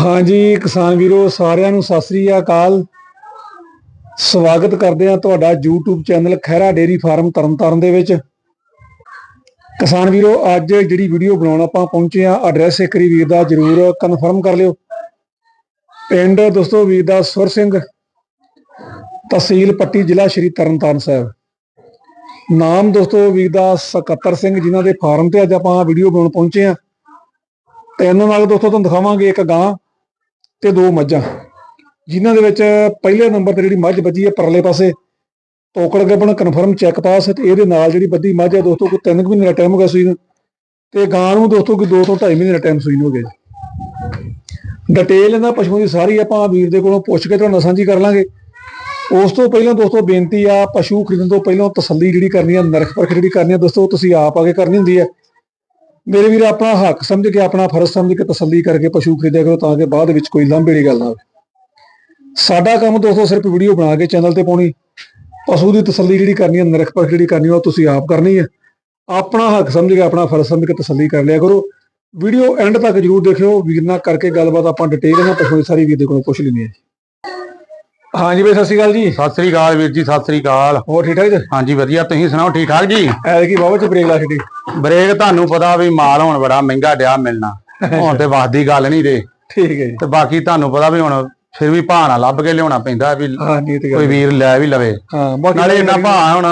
ਹਾਂਜੀ, ਕਿਸਾਨ ਵੀਰੋ, ਸਾਰਿਆਂ ਨੂੰ ਸਤਿ ਸ੍ਰੀ ਅਕਾਲ। ਸਵਾਗਤ ਕਰਦੇ ਹਾਂ ਤੁਹਾਡਾ YouTube channel Khaira dairy farm Tarn Taran ਦੇ ਵਿੱਚ। ਕਿਸਾਨ ਵੀਰੋ, ਅੱਜ ਜਿਹੜੀ ਵੀਡੀਓ ਬਣਾਉਣ ਆਪਾਂ ਪਹੁੰਚੇ ਆ ਐਡਰੈਸ ਇੱਕ ਵਾਰੀ ਵੀਰ ਦਾ ਜਰੂਰ ਕਨਫਰਮ ਕਰ ਲਿਓ। ਪਿੰਡ ਦੋਸਤੋ ਵੀਰ ਦਾ ਸੁਰ ਸਿੰਘ, ਤਹਿਸੀਲ ਪੱਟੀ ਜ਼ਿਲ੍ਹਾ ਸ਼੍ਰੀ ਤਰਨਤਾਰਨ ਸਾਹਿਬ। ਨਾਮ ਦੋਸਤੋ ਵੀਰ ਦਾ ਸਕੱਤਰ ਸਿੰਘ, ਜਿਨ੍ਹਾਂ ਦੇ ਫਾਰਮ ਤੇ ਅੱਜ ਆਪਾਂ ਵੀਡੀਓ ਬਣਾਉਣ ਪਹੁੰਚੇ ਆ ਤਿੰਨ ਨਾਲ ਦੋਸਤੋ ਤੁਹਾਨੂੰ ਦਿਖਾਵਾਂਗੇ ਇੱਕ ਗਾਂ। ਤੇ ਦੋ ਮੱਝਾਂ, ਜਿਨ੍ਹਾਂ ਦੇ ਵਿੱਚ ਪਹਿਲੇ ਨੰਬਰ ਤੇ ਜਿਹੜੀ ਮੱਝ ਵੱਜੀ ਹੈ ਪਰਲੇ ਪਾਸੇ, ਤੋਕੜ ਗੱਬਣ ਕਨਫਰਮ ਚੈੱਕ ਪਾਸ ਤੇ ਇਹਦੇ ਨਾਲ ਜਿਹੜੀ ਵੱਡੀ ਮੱਝ ਹੈ ਦੋਸਤੋ ਕੋਈ 3 ਮਹੀਨੇ ਦਾ ਟਾਈਮ ਹੋ ਗਿਆ ਸੂਈ ਨੂੰ, ਤੇ ਗਾਂ ਨੂੰ ਦੋਸਤੋ ਕੋਈ 2 ਤੋਂ 2.5 ਮਹੀਨੇ ਦਾ ਟਾਈਮ ਸੂਈ ਨੂੰ ਹੋ ਗਿਆ ਡਿਟੇਲ ਇਹਨਾਂ ਪਸ਼ੂਆਂ ਦੀ ਸਾਰੀ ਆਪਾਂ ਵੀਰ ਦੇ ਕੋਲੋਂ ਪੁੱਛ ਕੇ ਤੁਹਾਨੂੰ ਸਾਂਝੀ ਕਰ ਲਾਂਗੇ। ਉਸ ਤੋਂ ਪਹਿਲਾਂ ਦੋਸਤੋ ਬੇਨਤੀ ਆ, ਪਸ਼ੂ ਖਰੀਦਣ ਤੋਂ ਪਹਿਲਾਂ ਤਸੱਲੀ ਜਿਹੜੀ ਕਰਨੀ ਆ, ਨਰਖ ਪਰਖ ਜਿਹੜੀ ਕਰਨੀ ਆ, ਦੋਸਤੋ ਤੁਸੀਂ ਆਪ ਆ ਕੇ ਕਰਨੀ ਹੁੰਦੀ ਹੈ। ਮੇਰੇ ਵੀਰ ਆਪਣਾ ਹੱਕ ਸਮਝ ਕੇ ਆਪਣਾ ਫਰਜ਼ ਸਮਝ ਕੇ ਤਸੱਲੀ ਕਰਕੇ ਪਸ਼ੂ ਖਰੀਦਿਆ ਕਰੋ ਤਾਂ ਕਿ ਬਾਅਦ ਵਿੱਚ ਕੋਈ ਲਾਂਭੇ ਵਾਲੀ ਗੱਲ ਨਾ ਹੋਵੇ। ਸਾਡਾ ਕੰਮ ਦੋਸਤੋ ਸਿਰਫ ਵੀਡੀਓ ਬਣਾ ਕੇ ਚੈਨਲ ਤੇ ਪਾਉਣੀ। ਪਸ਼ੂ ਦੀ ਤਸੱਲੀ ਜਿਹੜੀ ਕਰਨੀ ਹੈ ਨਰਖ ਜਿਹੜੀ ਕਰਨੀ ਆ, ਉਹ ਤੁਸੀਂ ਆਪ ਕਰਨੀ ਹੈ। ਆਪਣਾ ਹੱਕ ਸਮਝ ਕੇ ਆਪਣਾ ਫਰਜ਼ ਸਮਝ ਕੇ ਤਸੱਲੀ ਕਰ ਲਿਆ ਕਰੋ। ਵੀਡੀਓ ਐਂਡ ਤੱਕ ਜਰੂਰ ਦੇਖਿਓ। ਵੀਰ ਨਾਲ ਕਰਕੇ ਗੱਲਬਾਤ ਆਪਾਂ ਡਿਟੇਲ ਨਾਲ ਪਸ਼ੂ ਸਾਰੀ ਵੀਰ ਦੇ ਕੋਲੋਂ ਪੁੱਛ ਲੈਣੀ ਹੈ। ਜੀ ਹਾਂਜੀ ਬਈ ਸਤਿ ਸ਼੍ਰੀ ਅਕਾਲ ਜੀ। ਸਤਿ ਸ੍ਰੀ ਅਕਾਲ ਵੀਰ ਜੀ ਸਤਿ ਸ੍ਰੀ ਅਕਾਲ। ਹੋਰ ਠੀਕ ਠਾਕ ਜੀ? ਹਾਂਜੀ ਵਧੀਆ। ਤੁਸੀਂ ਸੁਣਾਓ ਠੀਕ ਠਾਕ ਜੀ? ਐ ਕੀ ਬਾਬਾ ਚ ਬ੍ਰੇਕ ਲਾ ਛੱਡੀ ਬ੍ਰੇਕ ਤੁਹਾਨੂੰ ਪਤਾ ਵੀ ਮਾਲ ਹੁਣ ਬੜਾ ਮਹਿੰਗਾ ਡਿਆ ਮਿਲਣਾ। ਹੁਣ ਤੇ ਵਾਦੀ ਗੱਲ ਨਹੀਂ ਦੇ ਠੀਕ ਹੈ ਜੀ। ਤੇ ਬਾਕੀ ਤੁਹਾਨੂੰ ਪਤਾ ਵੀ ਹੁਣ ਫਿਰ ਵੀ ਨਾਲ ਲੱਭ ਕੇ ਲਿਆਉਣਾ ਪੈਂਦਾ ਵੀ ਕੋਈ ਵੀਰ ਲੈ ਵੀ ਲਵੇ। ਹਾਂ ਨਾਲੇ ਇਹਨਾਂ ਭਾਅ ਹੁਣ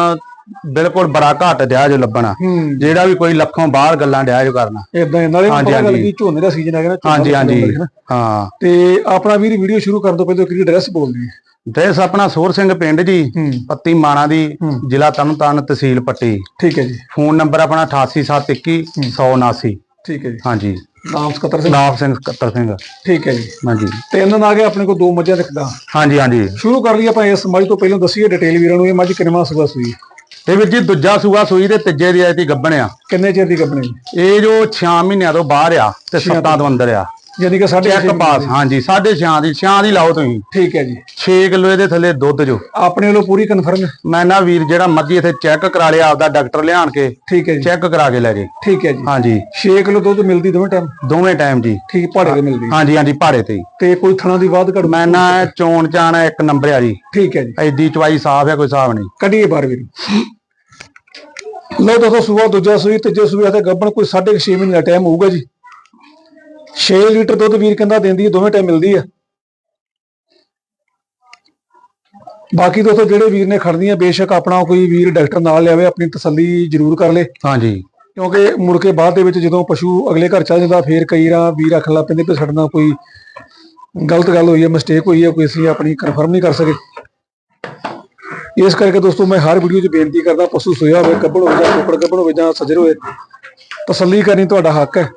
ਬਿਲਕੁਲ ਬੜਾ ਘੱਟ ਡਿਆ ਜੋ ਲੱਭਣਾ। ਹੂੰ। ਜਿਹੜਾ ਵੀ ਕੋਈ ਲੱਖੋਂ ਬਾਹਰ ਗੱਲਾਂ ਡਿਆ ਜੋ ਕਰਨਾ। ਇਦਾਂ ਹੀ ਨਾਲੇ ਹਾਂਜੀ, ਪਤਾ ਗੱਲ ਹਾਂਜੀ। ਕੀ ਝੋਨੇ ਦਾ ਸੀਜ਼ਨ ਗਿਆ ਨਾ ਝੋਨਾ ਹਾਂਜੀ ਹਾਂਜੀ। ਗਿਆ ਨਾ। ਹਾਂ। ਤੇ ਆਪਣਾ ਵੀਰ ਵੀਡੀਓ ਸ਼ੁਰੂ ਕਰਨ ਤੋਂ ਪਹਿਲਾਂ ਕਿਹੜੀ ਐਡਰੈਸ ਬੋਲਦੀ ਹੈ ਡਰੈਸ ਆਪਣਾ ਸੋਰ ਸਿੰਘ ਪਿੰਡ ਜੀ ਹੂੰ। ਪੱਤੀ ਮਾਣਾ ਦੀ। ਜ਼ਿਲ੍ਹਾ ਤਰਨਤਾਰਨ ਤਹਿਸੀਲ ਪੱਟੀ। ਠੀਕ ਹੈ ਜੀ। ਫੋਨ ਨੰਬਰ ਆਪਣਾ 88721 179 ਠੀਕ ਹੈ ਜੀ। ਹਾਂਜੀ। ਨਾਮ ਸਕੱਤਰ ਸਿੰਘ? ਨਾਮ ਸਿੰਘ ਕੱਤਰ ਸਿੰਘ। ਠੀਕ ਹੈ ਜੀ। ਹਾਂਜੀ। ਤਿੰਨ ਆ ਗਏ ਆਪਣੇ ਕੋਲ ਦੋ ਮੱਝਾਂ ਰੱਖਦਾ ਹਾਂਜੀ ਹਾਂਜੀ। ਸ਼ੁਰੂ ਕਰ ਲਈ ਆਪਾਂ ਇਸ ਮੱਝ ਤੋਂ ਪਹਿਲਾਂ ਦੱਸੀਏ ਡਿਟੇਲ ਵੀਰਾਂ ਨੂੰ ਇਹ ਮੱਝ ਕਿੰਨਵਾਂ ਸੂਆ ਸੂਈ ਇਹ ਵੀਰ ਜੀ ਦੂਜਾ ਸੂਆ ਸੂਈ ਤੇ ਤੀਜੇ ਦੀ ਆਇਤੀ ਗੱਬਣ ਆ। ਕਿੰਨੇ ਚਿਰ ਦੀ ਗੱਭਣੀ ਇਹ ਜੋ 6 ਮਹੀਨਿਆਂ ਤੋਂ ਬਾਹਰ ਆ ਤੇ ਛੇਆਂ 7 ਤੋਂ ਅੰਦਰ ਆ। ਯਾਨੀ ਕਿ ਸਾਡੇ ਚੈੱਕ ਪਾਸ ਹਾਂਜੀ 6.5 ਦੀ 6 ਦੀ ਲਾਓ ਤੁਸੀਂ। ਠੀਕ ਹੈ ਜੀ। 6 ਕਿਲੋ ਇਹਦੇ ਥੱਲੇ ਦੁੱਧ ਜੋ। ਆਪਣੇ ਵੱਲੋਂ ਪੂਰੀ ਕਨਫਰਮ ਮੈਂ ਨਾ ਵੀਰ ਜਿਹੜਾ ਮਰਜ਼ੀ ਇੱਥੇ ਚੈੱਕ ਕਰਾ ਲਿਆ ਆਪਦਾ ਡਾਕਟਰ ਲਿਆਣ ਕੇ ਠੀਕ ਹੈ ਜੀ। ਚੈੱਕ ਕਰਾ ਕੇ ਲੈ ਜੇ। ਠੀਕ ਹੈ ਜੀ। ਹਾਂਜੀ। 6 ਕਿਲੋ ਦੁੱਧ ਮਿਲਦੀ ਦੋਵੇਂ ਟਾਈਮ ਦੋਵੇਂ ਟਾਈਮ ਜੀ। ਠੀਕ ਭਾੜੇ ਦੇ ਮਿਲਦੀ। ਹਾਂਜੀ ਹਾਂਜੀ ਭਾੜੇ ਤੇ। ਤੇ ਕੋਈ ਥਣਾ ਦੀ ਬਾਤ ਘੜ ਮੈਂ ਨਾ ਚੋਣ ਚਾਣ ਇੱਕ ਨੰਬਰ ਆ ਜੀ। ਠੀਕ ਹੈ ਜੀ। ਐਡੀ ਚਵਾਈ ਸਾਫ਼ ਹੈ ਕੋਈ ਹਿਸਾਬ ਨਹੀਂ। ਕੱਢੀਏ ਬਾਹਰ ਵੀਰ। ਲੋ ਦੋਸਤੋ ਸੂਆ ਦੂਜਾ ਸੂਈ ਤੀਜੇ ਸੂਈ ਤੇ ਗੱਬਣ ਕੋਈ 6.5 ਮਹੀਨੇ ਦਾ ਟਾਈਮ ਹੋਊਗਾ ਜੀ। 6 ਲੀਟਰ ਦੁੱਧ ਵੀਰ ਕਹਿੰਦਾ ਦਿੰਦੀ ਹੈ ਦੋਵੇਂ ਟਾਈਮ ਮਿਲਦੀ ਹੈ। ਬਾਕੀ ਦੋਸਤੋ ਜਿਹੜੇ ਵੀਰ ਨੇ ਖੜਦੀਆਂ ਬੇਸ਼ੱਕ ਆਪਣਾ ਕੋਈ ਵੀਰ ਡਾਕਟਰ ਨਾਲ ਲਿਆਵੇ ਆਪਣੀ ਤਸੱਲੀ ਜ਼ਰੂਰ ਕਰ ਲੇ। ਹਾਂਜੀ। ਕਿਉਂਕਿ ਮੁੜ ਕੇ ਬਾਅਦ ਦੇ ਵਿੱਚ ਜਦੋਂ ਪਸ਼ੂ ਅਗਲੇ ਘਰ ਚਲ ਜਾਂਦਾ ਫੇਰ ਕਈ ਰਾਂ ਵੀਰ ਆਖਣ ਲੱਗ ਪੈਂਦੇ ਕਿ ਸਾਡੇ ਨਾਲ ਕੋਈ ਗਲਤ ਗੱਲ ਹੋਈ ਹੈ ਮਿਸਟੇਕ ਹੋਈ ਹੈ ਕੋਈ ਅਸੀਂ ਆਪਣੀ ਕਨਫਰਮ ਨਹੀਂ ਕਰ ਸਕੇ। ਇਸ ਕਰਕੇ ਦੋਸਤੋ ਮੈਂ ਹਰ ਵੀਡੀਓ 'ਚ ਬੇਨਤੀ ਕਰਦਾ, ਪਸ਼ੂ ਸੋਇਆ ਹੋਵੇ ਕੱਪੜ ਹੋਵੇ ਜਾਂ ਕੁੱਕੜ ਕੱਪੜ ਹੋਵੇ ਜਾਂ ਸੱਜਰ ਹੋਵੇ ਤਸੱਲੀ ਕਰਨੀ ਤੁਹਾਡਾ ਹੱਕ ਹੈ।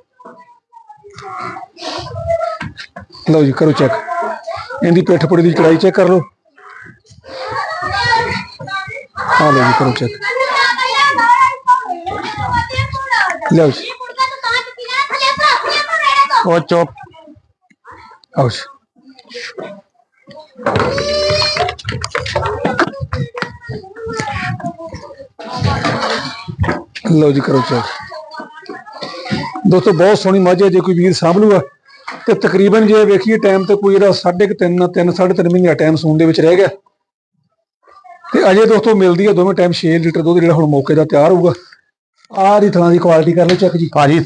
ਲਓ ਜੀ, ਕਰੋ ਚੈੱਕ ਇਹਦੀ ਪਿੱਠ ਪੁੜੀ ਦੀ ਚੜਾਈ ਚੈੱਕ ਕਰ ਲਓ। ਆ ਲਓ ਜੀ, ਕਰੋ ਚੈੱਕ ਲਓ ਜੀ। ਉਹ ਚੁੱਪ। ਆਓ ਲਓ ਜੀ ਕਰੋ ਚੈੱਕ। ਦੋਸਤੋ ਬਹੁਤ ਸੋਹਣੀ ਮੱਝ ਹੈ ਜੇ ਕੋਈ ਵੀਰ ਸਾਂਭ ਲੂਗਾ। ਤੇ ਤਕਰੀਬਨ ਜੇ ਵੇਖੀਏ ਟਾਈਮ ਤੇ ਕੋਈ ਇਹਦਾ 3.5 3 3.5 ਮਹੀਨੇ ਟਾਈਮ ਸੂਣ ਦੇ ਵਿੱਚ ਰਹਿ ਗਿਆ। ਤੇ ਅਜੇ ਦੋਸਤੋ ਮਿਲਦੀ ਹੈ ਦੋਵੇਂ ਟਾਈਮ 6 ਲੀਟਰ ਦੁੱਧ ਜਿਹੜਾ ਹੁਣ ਮੌਕੇ ਦਾ ਤਿਆਰ ਹੋਊਗਾ। ਆਹ ਦੀ ਥਣਾ ਦੀ ਕੁਆਲਿਟੀ ਕਰ ਲਓ ਚੈੱਕ ਜੀ। ਭਾਜੀ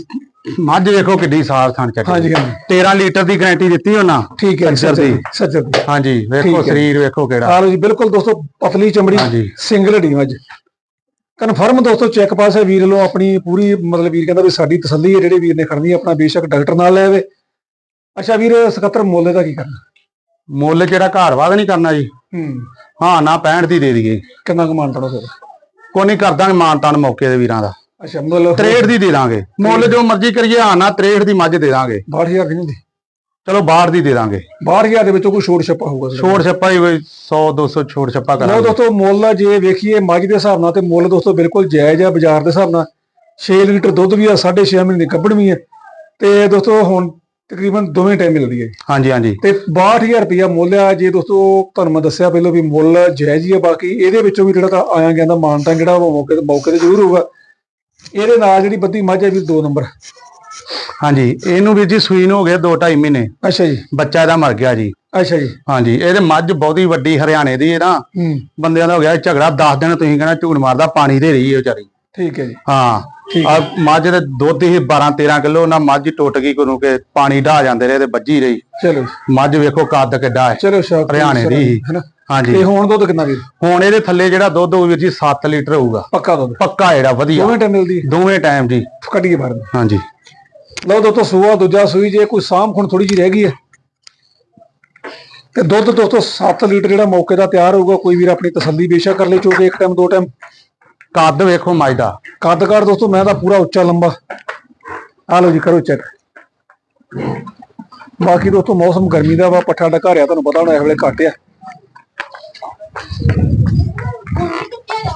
ਮੱਝ ਵੇਖੋ ਕਿੱਡੀ ਸਾਫ਼ ਥਣ ਚੱਕੀ। ਹਾਂਜੀ ਹਾਂਜੀ। 13 ਲੀਟਰ ਦੀ ਗਾਰੰਟੀ ਦਿੱਤੀ ਉਹਨਾਂ ਠੀਕ ਹੈ ਸੱਜਰ ਦੀ। ਸੱਜਰ ਦੀ ਹਾਂਜੀ ਵੇਖੋ। ਸਰੀਰ ਵੇਖੋ ਕਿਹੜਾ। ਆ ਲਓ ਜੀ ਬਿਲਕੁਲ ਦੋਸਤੋ ਪਤਲੀ ਚਮੜੀ ਸਿੰਗਲ ਹੱਡੀ ਮੱਝ। ਕਨਫਰਮ ਦੋਸਤੋ ਚੈੱਕ ਪਾਸ ਹੈ ਵੀਰ ਵੱਲੋਂ ਆਪਣੀ ਪੂਰੀ ਮਤਲਬ ਵੀਰ ਕਹਿੰਦਾ ਵੀ ਸਾਡੀ ਤਸੱਲੀ ਹੈ ਜਿਹੜੇ ਵੀਰ ਨੇ ਖੜਨੀ ਆਪਣਾ ਬੇਸ਼ੱਕ ਡਾਕਟਰ ਨਾਲ ਲੈ ਆਵੇ। ਅੱਛਾ ਵੀਰ ਸਕੱਤਰ ਮੁੱਲ ਦਾ ਕੀ ਕਰਨਾ? ਮੁੱਲ ਜਿਹੜਾ ਘਰ ਵਾਦ ਨਹੀਂ ਕਰਨਾ ਜੀ? ਹੂੰ। ਹਾਂ ਨਾ 65 ਦੀ ਦੇ ਦਈਏ। ਕਿੰਨਾ ਕੁ ਮਾਨਤਾ ਫਿਰ? ਕੋਈ ਨਹੀਂ ਕਰਦਾਂਗੇ ਮਾਨਤਾਨ ਮੌਕੇ ਦੇ ਵੀਰਾਂ ਦਾ। ਅੱਛਾ ਮੁੱਲ 63 ਦੀ ਦੇ ਦਾਂਗੇ। ਮੁੱਲ ਜੋ ਮਰਜ਼ੀ ਕਰੀਏ ਹਾਂ ਨਾ 63 ਦੀ ਮੱਝ ਦੇ ਦਾਂਗੇ। 62000 ਦੀ ਨਹੀਂ ਹੁੰਦੀ ਚਲੋ ਬਾਹਰ ਦੀ ਦੇ ਦਾਂਗੇ। 62000 ਦੇ ਵਿੱਚੋਂ ਕੋਈ ਛੋੜ ਛੱਪਾ ਹੋਊਗਾ। ਛੋੜ ਛੱਪਾ ਹੀ ਕੋਈ 100 200 ਛੋੜ ਛੱਪਾ ਲਓ ਕਰਾਂਗੇ ਦੋਸਤੋ ਮੁੱਲ ਜੇ ਵੇਖੀਏ ਮੱਝ ਦੇ ਹਿਸਾਬ ਨਾਲ ਤੇ ਮੁੱਲ ਦੋਸਤੋ ਬਿਲਕੁਲ ਜਾਇਜ਼ ਆ ਬਾਜ਼ਾਰ ਦੇ ਹਿਸਾਬ ਨਾਲ। 6 ਲੀਟਰ ਦੁੱਧ ਵੀ ਆ 6.5 ਮਹੀਨੇ ਦੀ ਕੱਢਣ ਵੀ ਹੈ ਤੇ ਦੋਸਤੋ ਹੁਣ ਤਕਰੀਬਨ ਦੋਵੇਂ ਟਾਈਮ ਮਿਲਦੀ ਹੈ ਹਾਂਜੀ ਹਾਂਜੀ। ਤੇ 62000 ਰੁਪਇਆ ਮੁੱਲ ਆ ਜੇ ਦੋਸਤੋ ਤੁਹਾਨੂੰ ਮੈਂ ਦੱਸਿਆ ਪਹਿਲਾਂ ਵੀ ਮੁੱਲ ਜਾਇਜ਼ ਹੀ ਆ ਬਾਕੀ ਇਹਦੇ ਵਿੱਚੋਂ ਵੀ ਜਿਹੜਾ ਤਾਂ ਆਇਆ ਗਿਆ ਦਾ ਮਾਨਤਾ ਜਿਹੜਾ ਉਹ ਮੌਕੇ ਤੇ ਮੌਕੇ ਤੇ ਜ਼ਰੂਰ ਹੋਊਗਾ। ਇਹਦੇ ਨਾਲ ਜਿਹੜੀ ਬੱਦੀ ਮੱਝ ਹੈ ਵੀ ਦੋ ਨੰਬਰ ਹਾਂਜੀ ਇਹਨੂੰ ਵੀਰ ਜੀ ਸੂਈ ਨੂੰ ਹੋ ਗਏ 2.5 ਮਹੀਨੇ। ਅੱਛਾ ਜੀ। ਬੱਚਾ ਇਹਦਾ ਮਰ ਗਿਆ ਜੀ। ਅੱਛਾ ਜੀ। ਹਾਂਜੀ ਇਹਦੇ ਮੱਝ ਬਹੁਤੀ ਵੱਡੀ ਹਰਿਆਣੇ ਦੀ ਹੈ। ਨਾ ਬੰਦਿਆਂ ਦਾ ਹੋ ਗਿਆ ਝਗੜਾ 10 ਦਿਨ ਤੁਸੀਂ ਕਹਿੰਦਾ ਝੂੜ ਮਾਰਦਾ ਪਾਣੀ ਦੇ ਰਹੀ ਹੈ ਵਿਚਾਰੀ। ਠੀਕ ਹੈ ਜੀ। ਹਾਂ ਆ ਮੱਝ ਦੇ ਦੁੱਧ ਹੀ 12 13 ਕਿਲੋ ਨਾ ਮੱਝ ਟੁੱਟ ਗਈ ਕੋਨੂੰ ਕਿ ਪਾਣੀ ਢਾ ਜਾਂਦੇ ਰਹੇ ਤੇ ਵੱਜੀ ਰਹੀ। ਚਲੋ। ਮੱਝ ਵੇਖੋ ਕੱਦ ਕਿੱਡਾ ਹੈ। ਚਲੋ ਹਰਿਆਣੇ ਦੀ ਹਾਂਜੀ। ਤੇ ਹੁਣ ਦੁੱਧ ਕਿੰਨਾ ਵੀਰ? ਹੁਣ ਇਹਦੇ ਥੱਲੇ ਜਿਹੜਾ ਦੁੱਧ ਹੋਊ ਵੀਰ ਜੀ 7 ਲੀਟਰ ਹੋਊਗਾ। ਪੱਕਾ ਦੁੱਧ? ਪੱਕਾ ਜਿਹੜਾ ਵਧੀਆ। ਦੋਵੇਂ ਟਾਈਮ ਮਿਲਦੀ ਦੋਵੇਂ ਟਾਈਮ ਜੀ। ਕੱਢੀਏ ਬਾਹਰ। ਹਾਂਜੀ। ਲਓ ਦੋਸਤੋ ਸੂਆ ਦੂਜਾ ਸੂਈ ਜੇ ਕੋਈ ਸਾਂਭ ਹੁਣ ਥੋੜੀ ਜਿਹੀ ਰਹਿ ਗਈ ਹੈ। ਤੇ ਦੁੱਧ ਦੋਸਤੋ 7 ਲੀਟਰ ਜਿਹੜਾ ਮੌਕੇ ਦਾ ਤਿਆਰ ਹੋਊਗਾ ਕੋਈ ਵੀਰ ਆਪਣੀ ਤਸੱਲੀ ਬੇਸ਼ੱਕ ਕਰ ਲੈ ਚੋਕੇ ਇੱਕ ਟਾਈਮ ਦੋ ਟਾਈਮ ਕੱਦ ਵੇਖੋ ਮੱਝ ਦਾ ਕੱਦ ਕਾਠ ਦੋਸਤੋ ਮੈਂ ਤਾਂ ਪੂਰਾ ਉੱਚਾ ਲੰਬਾ। ਆ ਲਓ ਜੀ ਕਰੋ ਚੈੱਕ ਬਾਕੀ ਦੋਸਤੋ ਮੌਸਮ ਗਰਮੀ ਦਾ ਵਾ ਪੱਠਾ ਡਕਾ ਰਿਹਾ ਤੁਹਾਨੂੰ ਪਤਾ ਹੋਣਾ ਇਸ ਵੇਲੇ ਘੱਟ ਆ।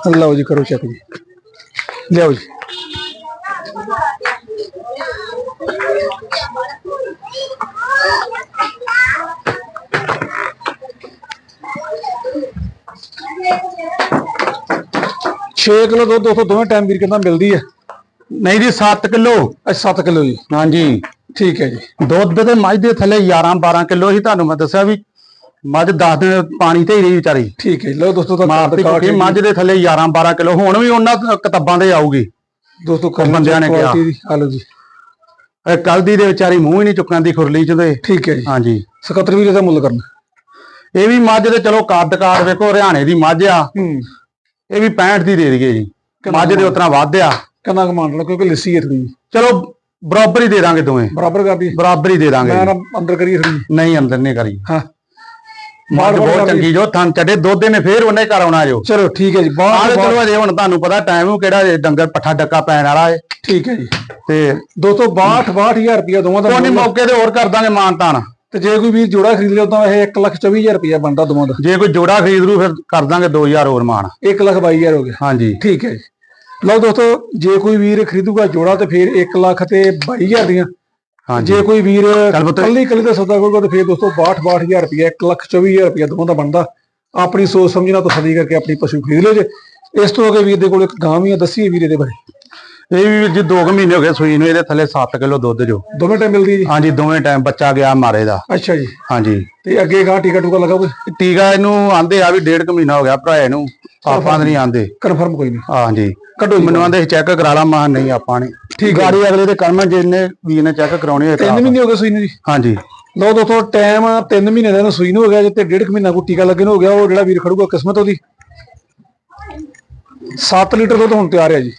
ਲਓ ਜੀ ਕਰੋ ਚੈੱਕ ਜੀ। ਲਿਆਓ ਜੀ। ਛੇ ਕਿਲੋ ਦੁੱਧ ਦੋਸਤੋ ਦੋਵੇਂ ਟਾਈਮ ਵੀਰ ਕਹਿੰਦਾ ਮਿਲਦੀ ਹੈ ਨਹੀਂ ਜੀ 7 ਕਿਲੋ। ਅੱਛਾ 7 ਕਿਲੋ ਜੀ। ਹਾਂਜੀ। ਠੀਕ ਹੈ ਜੀ। ਦੁੱਧ ਤੇ ਮੱਝ ਦੇ ਥੱਲੇ 11 12 ਕਿਲੋ ਹੀ ਤੁਹਾਨੂੰ ਮੈਂ ਦੱਸਿਆ ਵੀ ਮੱਝ 10 ਦਿਨ ਪਾਣੀ ਤੇ ਹੀ ਰਹੀ ਵਿਚਾਰੀ। ਠੀਕ ਹੈ। ਲਓ ਦੋਸਤੋ ਤਾਂ ਮਾਰਤੀ ਕੁੱਟੀ ਮੱਝ ਦੇ ਥੱਲੇ 11 12 ਕਿਲੋ ਹੁਣ ਵੀ ਉਹਨਾਂ ਕਿਤਾਬਾਂ ਦੇ ਆਊਗੀ। ਦੋਸਤੋ ਬੰਦਿਆਂ ਨੇ ਕਿਹਾ। ਲਓ ਜੀ। ਇਹ ਕੱਲ ਦੀ ਦੇ ਵਿਚਾਰੀ ਮੂੰਹ ਹੀ ਨਹੀਂ ਚੁੱਕਣ ਦੀ ਖੁਰਲੀ ਚ ਤੇ। ਠੀਕ ਹੈ ਜੀ। ਹਾਂਜੀ। 77 ਵੀਰੇ ਦਾ ਮੁੱਲ ਕਰਨਾ। ਇਹ ਵੀ ਮੱਝ ਤੇ ਚਲੋ ਕੱਦ ਕਾਰ ਵੇਖੋ ਹਰਿਆਣੇ ਦੀ ਮੱਝ ਆ। ਇਹ ਵੀ 65 ਦੀ ਦੇ ਦਈਏ ਜੀ। ਮੱਝ ਦੇ ਉਤਨਾ ਵੱਧ ਆ ਕਿੰਨਾ ਕਮਾਂਡ ਲਾ ਕਿਉਂਕਿ ਲੱਸੀ ਹੈ ਥੋੜੀ ਚਲੋ ਬਰਾਬਰ ਹੀ ਦੇ ਦਾਂਗੇ ਦੋਵੇਂ। ਬਰਾਬਰ ਕਰਦੀ? ਬਰਾਬਰ ਹੀ ਦੇ ਦਾਂਗੇ ਮੈਂ ਅੰਦਰ ਕਰੀ ਥੋੜੀ ਨਹੀਂ ਅੰਦਰ ਨਹੀਂ ਕਰੀ ਹਾਂ। ਮੱਝ ਬਹੁਤ। ਚੰਗੀ ਜੋ ਥਣ ਚੱਡੇ ਦੁੱਧ ਨੇ ਫੇਰ ਉਹਨੇ ਘਰ ਆਉਣਾ ਜੋ। ਚਲੋ ਠੀਕ ਹੈ ਜੀ ਆਹ ਬਾਹਰ ਤੇ ਚਲੋ ਅਜੇ ਹੁਣ ਤੁਹਾਨੂੰ ਪਤਾ ਟਾਈਮ ਨੂੰ ਕਿਹੜਾ ਡੰਗਰ ਪੱਠਾ ਡੱਕਾ ਪੈਣ ਵਾਲਾ ਏ। ਠੀਕ ਹੈ ਜੀ। ਤੇ ਦੋਸਤੋ 62 62000 ਰੁਪਇਆ ਦੋਵਾਂ ਦਾ ਮੁੱਲ। ਮੌਕੇ ਤੇ ਹੋਰ ਕਰ ਦਾਂਗੇ ਮਾਨ ਤਾਨ ਤੇ ਜੇ ਕੋਈ ਵੀਰ ਜੋੜਾ ਖਰੀਦ ਲਿਆ ਤਾਂ ਇਹ 124000 ਰੁਪਇਆ ਬਣਦਾ ਦੋਵਾਂ ਦਾ ਜੇ ਕੋਈ ਜੋੜਾ ਖਰੀਦ ਰੂ ਫਿਰ ਕਰ ਦਾਂਗੇ 2000 ਹੋਰ ਮਾਨ 122000 ਹੋ ਗਿਆ। ਹਾਂਜੀ। ਠੀਕ ਹੈ ਜੀ। ਲਓ ਦੋਸਤੋ ਜੇ ਕੋਈ ਵੀਰ ਖਰੀਦੂਗਾ ਜੋੜਾ ਤੇ ਫਿਰ 1 ਲੱਖ ਤੇ 22000 ਦੀਆਂ। ਹਾਂਜੀ। ਜੇ ਕੋਈ ਵੀਰ। ਕੱਲੀ ਕੱਲੀ ਦਾ ਸੌਦਾ ਕਰੂਗਾ ਤੇ ਫਿਰ ਦੋਸਤੋ 62 62000 ਰੁਪਇਆ 124000 ਰੁਪਇਆ ਦੋਵਾਂ ਦਾ ਬਣਦਾ। ਆਪਣੀ ਸੋਚ ਸਮਝਣਾ ਤਸੱਲੀ ਕਰਕੇ ਆਪਣੀ ਪਸ਼ੂ ਖਰੀਦ ਲਓ ਜੇ। ਇਸ ਤੋਂ ਅੱਗੇ ਵੀਰ ਦੇ ਕੋਲ ਇੱਕ ਗਾਂ ਵੀ ਆ ਦੱਸੀਏ ਵੀਰੇ ਦੇ ਬਾਰੇ। ਇਹ ਵੀ ਵੀਰ ਜੀ 2 ਮਹੀਨੇ ਹੋ ਗਏ ਸੂਈ ਨੂੰ ਇਹਦੇ ਥੱਲੇ 7 ਕਿਲੋ ਦੁੱਧ ਜੋ। ਦੋਵੇਂ ਟਾਈਮ ਮਿਲਦੀ ਜੀ? ਹਾਂਜੀ ਦੋਵੇਂ ਟਾਈਮ ਬੱਚਾ ਗਿਆ ਮਾਰੇ ਦਾ। ਅੱਛਾ ਜੀ। ਹਾਂਜੀ। ਤੇ ਅੱਗੇ ਗਾਂ ਟੀਕਾ ਟੂਕਾ ਲਗਾ ਕੋਈ? ਟੀਕਾ ਇਹਨੂੰ ਆਂਦੇ ਆ ਵੀ ਡੇਢ ਕੁ ਮਹੀਨਾ ਹੋ ਗਿਆ ਭਰਾ ਨੂੰ ਆਪਾਂ ਨਹੀਂ ਆਂਦੇ। ਕਨਫਰਮ ਕੋਈ ਨਹੀਂ। ਹਾਂਜੀ। ਕੱਢੋ ਮੈਨੂੰ ਆਂਦੇ ਚੈੱਕ ਕਰਾ ਲਾ ਮਾਂ ਨਹੀਂ ਆਪਾਂ ਨੇ ਠੀਕ। ਗਾੜੀ ਅਗਲੇ ਦੇ ਕਰਮ ਜਿੰਨੇ ਵੀਰ ਨੇ ਚੈੱਕ ਕਰਾਉਣੀ ਹੋਏ ਤਿੰਨ ਕਰਾ ਮਹੀਨੇ ਹੋ ਗਏ ਸੂਈ ਨੂੰ ਜੀ। ਹਾਂਜੀ। ਲਓ ਦੋਸਤੋ ਟਾਈਮ 3 ਮਹੀਨੇ ਦਾ ਇਹਨੂੰ ਸੂਈ ਨੂੰ ਹੋ ਗਿਆ ਜੇ ਤੇ ਡੇਢ ਕੁ ਮਹੀਨਾ ਕੋ ਟੀਕਾ ਲੱਗਣ ਨੂੰ ਹੋ ਗਿਆ ਉਹ ਜਿਹੜਾ ਵੀਰ ਖੜੂਗਾ ਕਿਸਮਤ ਉਹਦੀ। 7 ਲੀਟਰ ਦੁੱਧ ਹੁਣ ਤਿਆਰ ਹੈ ਜੀ।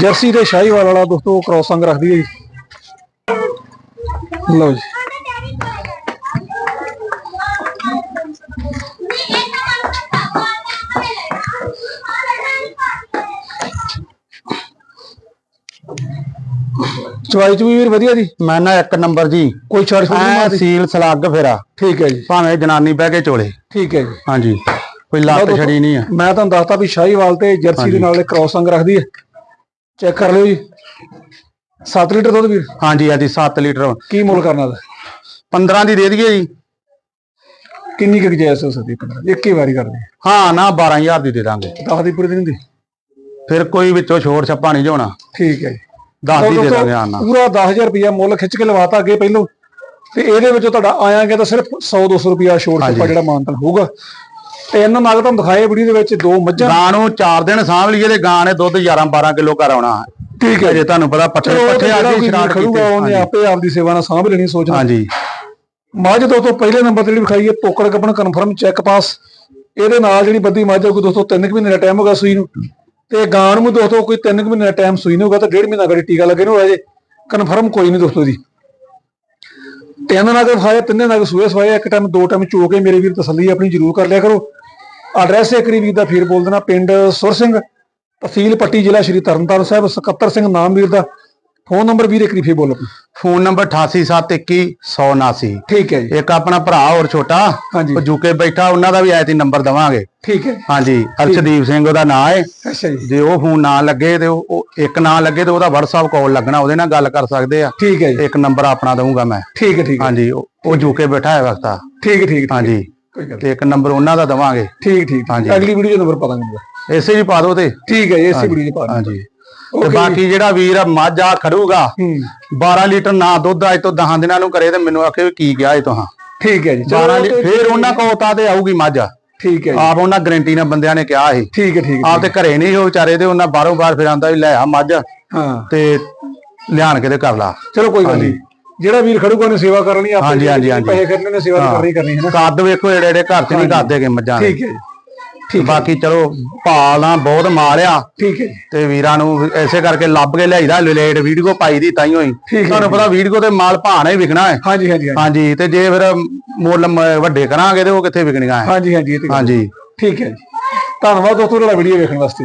ਜਰਸੀ ਤੇ ਸ਼ਾਹੀਵਾਲ ਵਾਲਾ ਦੋਸਤੋ ਕ੍ਰੋਸ ਅੰਗ ਰੱਖਦੀ ਹੈ ਜੀ। ਲਓ ਜੀ। ਚਵਾਈ ਚ ਵੀ ਵੀਰ ਵਧੀਆ ਜੀ? ਮੈਂ ਨਾ ਇੱਕ ਨੰਬਰ ਜੀ। ਕੋਈ ਛਾੜ ਛੋੜ ਨਹੀਂ ਮਾਰਦੀ। ਸੀਲ ਸਲੱਗ ਫੇਰਾ ਠੀਕ ਹੈ ਜੀ। ਭਾਵੇਂ ਜਨਾਨੀ ਬਹਿ ਕੇ ਚੋਲੇ। ਠੀਕ ਹੈ ਜੀ। ਹਾਂਜੀ। ਕੋਈ ਲੱਤ ਛੜੀ ਨਹੀਂ ਆ। ਮੈਂ ਤੁਹਾਨੂੰ ਦੱਸਤਾ ਵੀ ਸ਼ਾਹੀਵਾਲ ਤੇ ਜਰਸੀ ਦੇ ਨਾਲ ਕ੍ਰੋਸ ਅੰਗ ਰੱਖਦੀ ਹੈ। ਚੈੱਕ ਕਰ ਲਿਓ ਜੀ। 7 ਲੀਟਰ ਦੁੱਧ ਵੀਰ? ਹਾਂਜੀ ਹਾਂਜੀ 7 ਲੀਟਰ। ਕੀ ਮੁੱਲ ਕਰਨਾ ਦਾ 15 ਦੀ ਦੇ ਦਈਏ ਜੀ। ਕਿੰਨੀ ਕੁ ਜਾਇਜ਼ ਹੋ ਸਕਦੀ 15 ਇੱਕ ਹੀ ਵਾਰੀ ਕਰਦੇ ਹਾਂ। ਨਾ 12000 ਦੀ ਦੇ ਦਾਂਗੇ। 10 ਦੀ ਪੂਰੀ ਦਿਨ ਦੀ? ਫਿਰ ਕੋਈ ਵਿੱਚੋਂ ਛੋੜ ਛੱਪਾ ਨਹੀਂ ਜਾਣਾ ਠੀਕ ਹੈ ਜੀ। 10 ਦੀ ਦੇ ਦਾਂਗੇ ਹਾਂ ਨਾ। ਪੂਰਾ 10000 ਰੁਪਇਆ ਮੁੱਲ ਖਿੱਚ ਕੇ ਲਵਾਤਾ ਅੱਗੇ ਪਹਿਲੋਂ। ਤੇ ਇਹਦੇ ਵਿੱਚੋਂ ਤੁਹਾਡਾ ਆਇਆ ਗਿਆ ਤਾਂ ਸਿਰਫ 100 200 ਰੁਪਇਆ ਛੋੜ ਛੱਪਾ ਜਿਹੜਾ ਮਾਨਤਨ ਹੋਊਗਾ। ਤੇ ਇਹਨਾਂ ਨਾਲ ਤੁਹਾਨੂੰ ਦਿਖਾਏ ਵੀਡੀਓ ਦੇ ਵਿੱਚ ਦੋ ਮੱਝਾਂ। ਗਾਂ ਨੂੰ 4 ਦਿਨ ਸਾਂਭ ਲਈਏ ਤੇ ਗਾਂ ਨੇ ਦੁੱਧ 11 12 ਕਿਲੋ ਕਰ ਆਉਣਾ। ਠੀਕ ਹੈ ਜੇ। ਤੁਹਾਨੂੰ ਪਤਾ ਪੱਠੇ ਪੱਠੇ ਆ ਕੇ ਕੋਈ ਸ਼ਰਾਰ ਖੜੂਗਾ ਉਹਨੇ ਆਪੇ ਆਪਦੀ ਸੇਵਾ ਨਾਲ ਸਾਂਭ ਲੈਣੀ ਸੋਚਣਾ। ਹਾਂਜੀ। ਮੱਝ ਦੋਸਤੋ ਪਹਿਲੇ ਨੰਬਰ ਤੇ ਜਿਹੜੀ ਵਿਖਾਈ ਹੈ ਕਨਫਰਮ ਚੈੱਕ ਪਾਸ ਇਹਦੇ ਨਾਲ ਜਿਹੜੀ ਬੱਦੀ ਮੱਝ ਹੋਊਗੀ ਦੋਸਤੋ 3 ਮਹੀਨੇ ਦਾ ਟਾਈਮ ਹੋਗਾ ਸੂਈ ਨੂੰ। ਤੇ ਗਾਂ ਨੂੰ ਦੋਸਤੋ ਕੋਈ 3 ਮਹੀਨੇ ਦਾ ਟਾਈਮ ਸੂਈ ਨੂੰ ਹੋਗਾ ਤਾਂ 1.5 ਮਹੀਨਾ ਗੜੀ ਟੀਕਾ ਲੱਗੇ ਨੂੰ ਹੋਇਆ ਜੇ ਕਨਫਰਮ ਕੋਈ ਨਹੀਂ ਦੋਸਤੋ ਦੀ ਤਿੰਨ ਨਗ ਵਿਖਾਏ ਤਿੰਨੇ ਨਗ ਸੂਏ ਸਵਾਏ ਇੱਕ ਟਾਈਮ ਦੋ ਟਾਈਮ ਚੋ ਕੇ ਮੇਰੇ ਵੀਰ ਤਸੱਲੀ ਆਪਣੀ ਜ਼ਰੂਰ ਕਰ ਲਿਆ ਕਰੋ। ਐਡਰੈਸ ਇੱਕ ਵੀਰ ਦਾ ਫੇਰ ਬੋਲ ਦੇਣਾ ਪਿੰਡ ਸੁਰ ਸਿੰਘ ਤਹਿਸੀਲ ਪੱਟੀ ਜ਼ਿਲ੍ਹਾ ਸ਼੍ਰੀ ਤਰਨਤਾਰਨ ਸਾਹਿਬ 77 ਸਿੰਘ ਨਾਮ ਵੀਰ ਦਾ। ਫੋਨ ਨੰਬਰ ਵੀਰ ਇੱਕ ਵਾਰੀ ਫੇਰ ਬੋਲ। ਫੋਨ ਨੰਬਰ 88712179 ਠੀਕ ਹੈ ਜੀ। ਇੱਕ ਆਪਣਾ ਭਰਾ ਹੋਰ ਛੋਟਾ ਹਾਂਜੀ। ਉਹ ਜੂਕੇ ਬੈਠਾ ਉਹਨਾਂ ਦਾ ਵੀ ਐਤੀ ਨੰਬਰ ਦਵਾਂਗੇ। ਠੀਕ ਹੈ। ਹਾਂਜੀ ਅਰਸ਼ਦੀਪ ਸਿੰਘ ਉਹਦਾ ਨਾਂ ਹੈ ਅੱਛਾ ਜੀ। ਜੇ ਉਹ ਫੋਨ ਨਾ ਲੱਗੇ ਤੇ ਉਹ ਇੱਕ ਨਾ ਲੱਗੇ ਤੇ ਉਹਦਾ WhatsApp ਕਾਲ ਲੱਗਣਾ ਉਹਦੇ ਨਾਲ ਗੱਲ ਕਰ ਸਕਦੇ ਆ। ਠੀਕ ਹੈ ਜੀ। ਇੱਕ ਨੰਬਰ ਆਪਣਾ ਦਊਂਗਾ ਮੈਂ। ਠੀਕ ਹੈ ਠੀਕ ਹੈ। ਹਾਂਜੀ ਉਹ ਜੂਕੇ ਬੈਠਾ ਹੈ ਵਕਤਾ ਠੀਕ ਠੀਕ ਹਾਂਜੀ। ਕੋਈ ਗੱਲ ਤੇ ਇੱਕ ਨੰਬਰ ਉਹਨਾਂ ਦਾ ਦਵਾਂਗੇ। ਠੀਕ ਠੀਕ ਹਾਂਜੀ। ਅਗਲੀ ਵੀਡੀਓ ਨੰਬਰ ਪਾ ਦਾਂਗੇ ਇਸੇ ਜੀ ਪਾ ਦਿਓ ਤੇ। ਠੀਕ ਹੈ ਜੀ, ਇਸੇ ਵੀਡੀਓ 'ਚ ਪਾ ਦਾਂਗੇ ਹਾਂਜੀ। ਤੇ Okay ਬਾਕੀ ਜਿਹੜਾ ਵੀਰ ਮੱਝ ਆ ਖੜੂਗਾ ਹੂੰ। 12 ਲੀਟਰ ਨਾ ਦੁੱਧ ਅੱਜ ਤੋਂ 10 ਦਿਨਾਂ ਨੂੰ ਕਰੇ ਤੇ ਮੈਨੂੰ ਆਖੇ ਵੀ ਕੀ ਗਿਆ ਇਹ ਤੁਹਾਂ ਠੀਕ ਹੈ ਜੀ 12 ਉਹ ਲੀ- ਤੇ- ਫੇਰ ਉਹਨਾਂ ਕੋਲ ਤਾਂ ਤੇ ਆਊਗੀ ਮੱਝ। ਠੀਕ ਹੈ ਜੀ। ਆਪ ਉਹਨਾਂ ਗਰੰਟੀ ਨਾਲ ਬੰਦਿਆਂ ਨੇ ਕਿਹਾ ਸੀ। ਠੀਕ ਹੈ ਠੀਕ ਹੈ ਆਪ ਤੇ ਘਰੇ ਨਹੀਂ ਉਹ ਵਿਚਾਰੇ ਤੇ ਉਹਨਾਂ ਬਾਹਰੋਂ ਬਾਹਰ ਫਿਰ ਆਂਦਾ ਵੀ ਲੈ ਆ ਮੱਝ ਹਾਂ। ਤੇ ਲਿਆਣ ਕੇ ਤੇ ਕਰ ਲਾ। ਚਲੋ ਕੋਈ ਗੱਲ ਨਹੀਂ। ਜਿਹੜਾ ਵੀਰ ਖੜੂਗਾ ਉਹਨੇ ਸੇਵਾ ਕਰਨੀ ਆਪੇ ਹਾਂਜੀ, ਹਾਂਜੀ, ਹਾਂਜੀ। ਪੈਸੇ ਖਰਚਣੇ ਨੇ ਸੇਵਾ ਤਾਂ ਕਰਨੀ ਕਰਨੀ ਹੈ ਨਾ। ਕੱਦ ਵੇਖੋ ਜਿਹੜੇ ਜਿਹੜੇ ਘਰ ਚ ਨਹੀਂ ਕਰਦੇ ਗੇ ਮੱਝਾਂ ਦੇ। ਠੀਕ ਹੈ ਜੀ। ਠੀਕ ਬਾਕੀ ਚਲੋ ਪਾਲਾਂ ਬਹੁਤ ਮਾਰਿਆ। ਠੀਕ ਹੈ। ਜੀ ਤੇ ਵੀਰਾਂ ਨੂੰ ਐਸੇ ਕਰਕੇ ਲੱਭ ਕੇ ਲਿਆਈਦਾ ਲੇਟ ਵੀਡੀਓ ਪਾਈ ਦੀ ਤਾਂ ਹੀ। ਹੋਈ ਠੀਕ ਹੈ। ਤੁਹਾਨੂੰ ਪਤਾ ਵੀਡੀਓ ਤੇ ਮਾਲ ਭਾਣਾ ਹੀ ਵਿਕਣਾ ਹੈ। ਹਾਂਜੀ ਹਾਂਜੀ ਹਾਂਜੀ। ਹਾਂਜੀ ਤੇ ਜੇ ਫਿਰ ਮੁੱਲ ਮ- ਵੱਡੇ ਕਰਾਂਗੇ ਤੇ ਉਹ ਕਿੱਥੇ ਵਿਕਣੀਆਂ ਹੈ? ਹਾਂਜੀ ਹਾਂਜੀ ਇਹ ਤੇ ਗੱਲ- ਹਾਂਜੀ। ਠੀਕ ਹੈ ਜੀ। ਧੰਨਵਾਦ ਦੋਸਤੋ ਤੁਹਾਡਾ ਵੀਡੀਓ ਵੇਖਣ ਵਾਸਤੇ।